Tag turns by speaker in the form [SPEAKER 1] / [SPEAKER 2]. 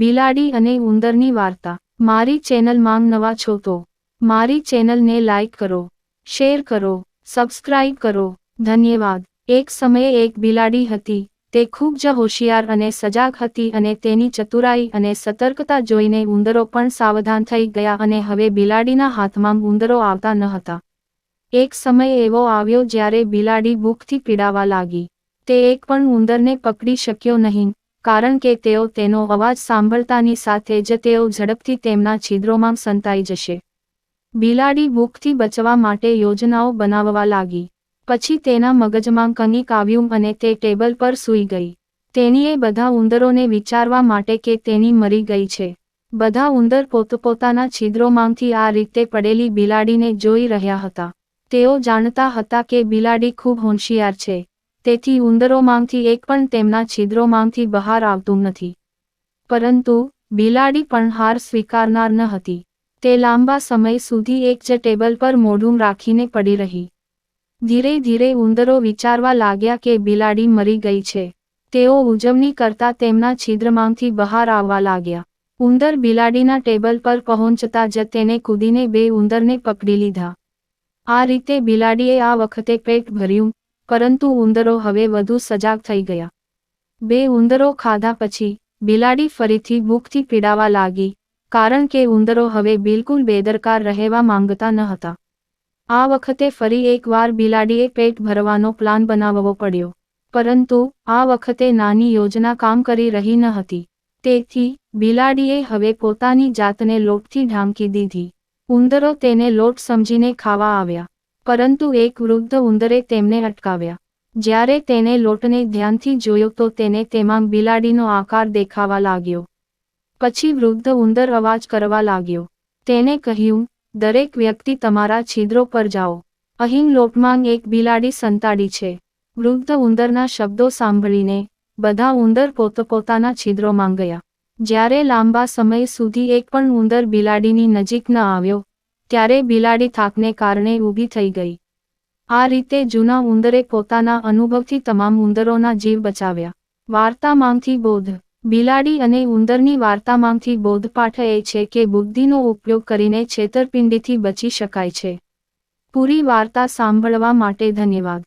[SPEAKER 1] બિલાડી અને ઉંદરની વાર્તા. મારી ચેનલમાં નવા છો તો મારી ચેનલને લાઇક કરો, શેર કરો, સબસ્ક્રાઇબ કરો. ધન્યવાદ. એક સમયે એક બિલાડી હતી. તે ખૂબ જ હોશિયાર અને સજાગ હતી અને તેની ચતુરાઈ અને સતર્કતા જોઈને ઉંદરો પણ સાવધાન થઈ ગયા અને હવે બિલાડીના હાથમાં ઉંદરો આવતા ન હતા. એક સમય એવો આવ્યો જ્યારે બિલાડી ભૂખથી પીડાવા લાગી. તે એક પણ ઉંદરને પકડી શક્યો નહીં. કારણ કે તેઓ તેનો અવાજ સાંભળતાની સાથે જ તેઓ ઝડપથી તેમના છિદ્રોમાં સંતાઈ જશે. બિલાડી ભૂખથી બચવા માટે યોજનાઓ બનાવવા લાગી. પછી તેના મગજમાં કંઈક આવ્યું અને તે ટેબલ પર સૂઈ ગઈ. તેણીએ બધા ઉંદરોને વિચારવા માટે કે તેની મરી ગઈ છે. બધા ઉંદર પોતપોતાના છિદ્રોમાંથી આ રીતે પડેલી બિલાડીને જોઈ રહ્યા હતા. તેઓ જાણતા હતા કે બિલાડી ખૂબ હોશિયાર છે. તેથી ઉંદરોમાંથી એક પણ તેમના છિદ્રોમાંથી બહાર આવતું નથી. પરંતુ બિલાડી પણ હાર સ્વીકારનાર ન હતી. તે લાંબા સમય સુધી એક જ ટેબલ પર મોઢું રાખીને પડી રહી. ધીરે ધીરે ઉંદરો વિચારવા લાગ્યા કે બિલાડી મરી ગઈ છે. તેઓ ઉજવણી કરતા તેમના છિદ્રમાંથી બહાર આવવા લાગ્યા. ઉંદર બિલાડીના ટેબલ પર પહોંચતા જ તેને કૂદીને બે ઉંદરને પકડી લીધા. આ રીતે બિલાડીએ આ વખતે પેટ ભર્યું. પરંતુ ઉંદરો હવે વધુ સજાગ થઈ ગયા. બે ઉંદરો ખાધા પછી, બિલાડી ફરીથી ભૂખથી પીડાવા લાગી, કારણ કે ઉંદરો હવે બિલકુલ બેદરકાર રહેવા માંગતા ન હતા. આ વખતે ફરી એકવાર બિલાડીએ પેટ ભરવાનો પ્લાન બનાવવો પડ્યો, પરંતુ આ વખતે નાની યોજના કામ કરી રહી ન હતી. તેથી, બિલાડીએ હવે પોતાની જાતને લોટથી ઢાંકી દીધી. ઉંદરો તેને લોટ સમજીને ખાવા આવ્યા. પરંતુ એક વૃદ્ધ ઉંદરે તેમને અટકાવ્યા. જ્યારે તેને લોટને ધ્યાનથી જોયો તો તેને તેમાં બિલાડીનો આકાર દેખાવા લાગ્યો. પછી વૃદ્ધ ઉંદર અવાજ કરવા લાગ્યો. તેને કહ્યું, દરેક વ્યક્તિ તમારા છિદ્રો પર જાઓ. અહીં લોટમાં એક બિલાડી સંતાડી છે. વૃદ્ધ ઉંદરના શબ્દો સાંભળીને બધા ઉંદર પોતપોતાના છિદ્રોમાં ગયા. જ્યારે લાંબા સમય સુધી એક પણ ઉંદર બિલાડીની નજીક ન આવ્યો ત્યારે બિલાડી થાકને કારણે ઊભી થઈ ગઈ. આ રીતે જૂના ઉંદરે પોતાના અનુભવથી તમામ ઉંદરોના જીવ બચાવ્યા. વાર્તામાંથી બોધ. બિલાડી અને ઉંદરની વાર્તામાંથી બોધપાઠ એ છે કે બુદ્ધિનો ઉપયોગ કરીને છેતરપિંડીથી બચી શકાય છે. પૂરી વાર્તા સાંભળવા માટે ધન્યવાદ.